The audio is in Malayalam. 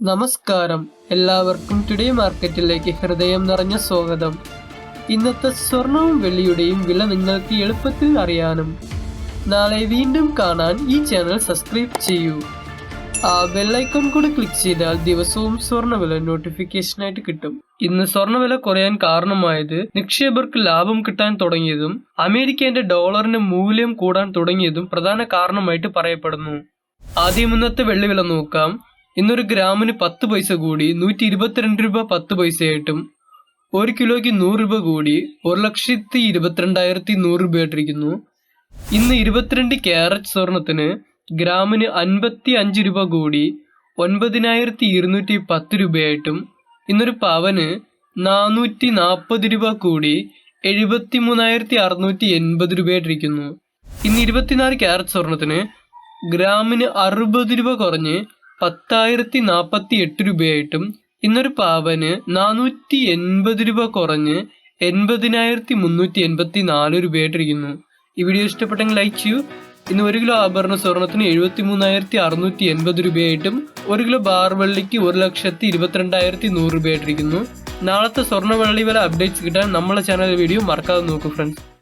നമസ്കാരം. എല്ലാവർക്കും ടുഡേ മാർക്കറ്റിലേക്ക് ഹൃദയം നിറഞ്ഞ സ്വാഗതം. ഇന്നത്തെ സ്വർണവും വെള്ളിയുടെയും വില നിങ്ങൾക്ക് എളുപ്പത്തിൽ അറിയാനും നാളെ വീണ്ടും കാണാൻ ഈ ചാനൽ സബ്സ്ക്രൈബ് ചെയ്യൂ. ആ ബെല്ലൈക്കൺ കൂടി ക്ലിക്ക് ചെയ്താൽ ദിവസവും സ്വർണവില നോട്ടിഫിക്കേഷനായിട്ട് കിട്ടും. ഇന്ന് സ്വർണവില കുറയാൻ കാരണമായത് നിക്ഷേപർക്ക് ലാഭം കിട്ടാൻ തുടങ്ങിയതും അമേരിക്കന്റെ ഡോളറിന്റെ മൂല്യം കൂടാൻ തുടങ്ങിയതും പ്രധാന കാരണമായിട്ട് പറയപ്പെടുന്നു. ആദ്യം ഇന്നത്തെ വെള്ളി വില നോക്കാം. ഇന്നൊരു ഗ്രാമിന് പത്ത് പൈസ കൂടി നൂറ്റി ഇരുപത്തിരണ്ട് രൂപ പത്ത് പൈസയായിട്ടും ഒരു കിലോയ്ക്ക് നൂറ് രൂപ കൂടി ഒരു ലക്ഷത്തി ഇരുപത്തിരണ്ടായിരത്തി നൂറ് രൂപയായിട്ടിരിക്കുന്നു ഇന്ന് ഇരുപത്തിരണ്ട് ക്യാരറ്റ് സ്വർണത്തിന് ഗ്രാമിന് അൻപത്തി അഞ്ച് രൂപ കൂടി ഒൻപതിനായിരത്തി ഇരുന്നൂറ്റി പത്ത് രൂപയായിട്ടും ഇന്നൊരു പവന് നാനൂറ്റി നാൽപ്പത് രൂപ കൂടി എഴുപത്തി മൂന്നായിരത്തി അറുന്നൂറ്റി എൺപത് രൂപയായിട്ടിരിക്കുന്നു ഇന്ന് ഇരുപത്തിനാല് ക്യാരറ്റ് സ്വർണത്തിന് ഗ്രാമിന് അറുപത് രൂപ കുറഞ്ഞ് പത്തായിരത്തി നാൽപ്പത്തി എട്ട് രൂപയായിട്ടും ഇന്നൊരു പാവന് നാനൂറ്റി എൺപത് രൂപ കുറഞ്ഞ് എൺപതിനായിരത്തി മുന്നൂറ്റി എൺപത്തി നാല് രൂപയായിട്ടിരിക്കുന്നു. ഈ വീഡിയോ ഇഷ്ടപ്പെട്ടെങ്കിൽ ലൈക്ക് ചെയ്യൂ. ഇന്ന് ഒരു കിലോ ആഭരണ സ്വർണത്തിന് എഴുപത്തി മൂന്നായിരത്തി അറുന്നൂറ്റി എൺപത് രൂപയായിട്ടും ഒരു കിലോ ബാർ വെള്ളിക്ക് ഒരു ലക്ഷത്തി ഇരുപത്തിരണ്ടായിരത്തി നൂറ് രൂപയായിട്ടിരിക്കുന്നു. നാളത്തെ സ്വർണ വെള്ളി വില അപ്ഡേറ്റ്സ് കിട്ടാൻ നമ്മളെ ചാനൽ വീഡിയോ മറക്കാതെ നോക്കൂ ഫ്രണ്ട്സ്